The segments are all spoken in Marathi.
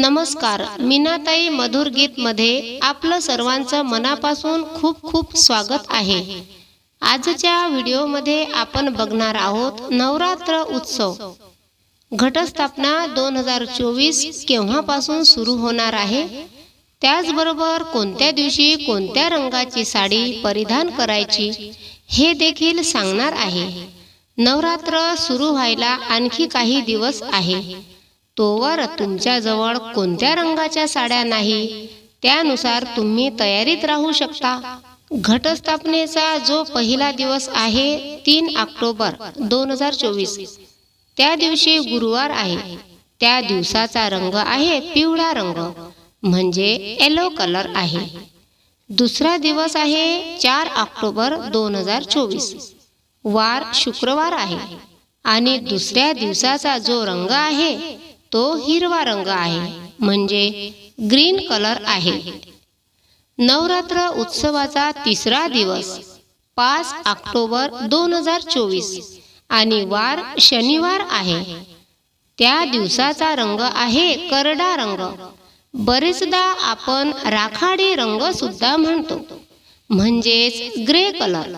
नमस्कार मीनाताई मधुर गीत मध्ये आपलं सर्वांचं मनापासून खूप खूप स्वागत आहे. आजच्या व्हिडिओमध्ये आपण बघणार आहोत नवरात्र उत्सव. घटस्थापना दोन हजार चोवीस केव्हापासून सुरू होणार आहे? त्याचबरोबर कोणत्या दिवशी कोणत्या रंगाची साडी परिधान करायची हे देखील सांगणार आहे. नवरात्र सुरू व्हायला आणखी काही दिवस आहे. तोवर तुमच्याजवळ कोणत्या रंगाच्या साड्या नाही त्यानुसार तुम्ही तयारीत राहू शकता. घटस्थापनेचा जो पहिला दिवस आहे तीन ऑक्टोबर दोन हजार चोवीस. त्या दिवशी गुरुवार आहे. त्या दिवसाचा रंग आहे पिवळा रंग म्हणजे येलो कलर आहे. दुसरा दिवस आहे चार ऑक्टोबर दोन हजार चोवीस. वार शुक्रवार आहे. आणि दुसऱ्या दिवसाचा जो रंग आहे तो हिरवा रंग आहे म्हणजे ग्रीन कलर आहे. नवरात्र उत्सवाचा तिसरा दिवस पाच ऑक्टोबर दोन हजार चोवीस आणि वार शनिवार आहे. त्या दिवसाचा रंग आहे करडा रंग. बरेचदा आपण राखाडी रंग सुद्धा म्हणतो म्हणजेच ग्रे कलर.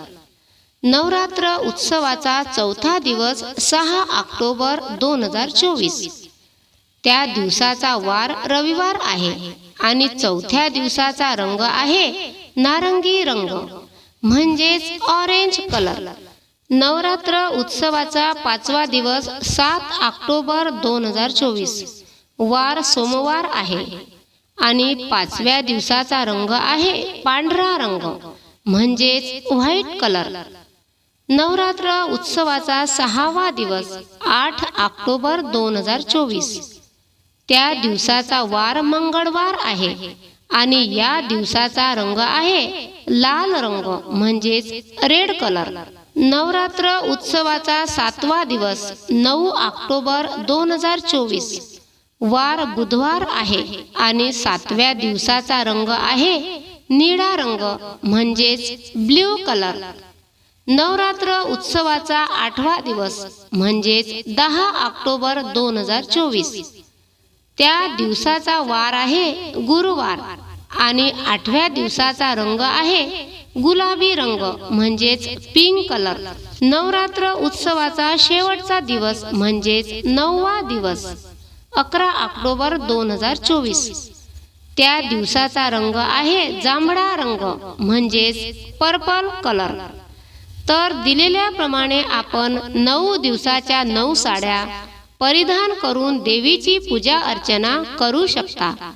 नवरात्र उत्सवाचा चौथा दिवस सहा ऑक्टोबर दोन हजार चोवीस. त्या दिवसाचा वार रविवार आहे आणि चौथ्या दिवसाचा रंग आहे नारंगी रंग म्हणजेच ऑरेंज कलर नवरात्र उत्सवाचा पाचवा दिवस सात ऑक्टोबर दोन हजार चोवीस. वार सोमवार आहे आणि पाचव्या दिवसाचा रंग आहे पांढरा रंग म्हणजेच व्हाईट कलर नवरात्र उत्सवाचा सहावा दिवस आठ ऑक्टोबर दोन हजार चोवीस. त्या दिवसाचा वार मंगळवार आहे आणि या दिवसाचा रंग आहे लाल रंग म्हणजेच रेड कलर. नवरात्र उत्सवाचा सातवा दिवस नऊ ऑक्टोबर दोन हजार चोवीस. वार बुधवार आहे आणि सातव्या दिवसाचा रंग आहे निळा रंग म्हणजेच ब्ल्यू कलर. नवरात्र उत्सवाचा आठवा दिवस म्हणजेच दहा ऑक्टोबर दोन हजार चोवीस. त्या दिवसाचा वार आहे गुरुवार आणि आठव्या दिवसाचा रंग आहे गुलाबी रंग म्हणजेच पिंक कलर नवरात्र उत्सवाचा शेवटचा दिवस म्हणजेच नववा दिवस अकरा ऑक्टोबर दोन हजार चोवीस. त्या दिवसाचा रंग आहे जांभळा रंग म्हणजेच पर्पल कलर तर दिलेल्याप्रमाणे आपण नऊ दिवसाच्या नऊ साड्या परिधान करून देवीची पूजा अर्चना करू शकता.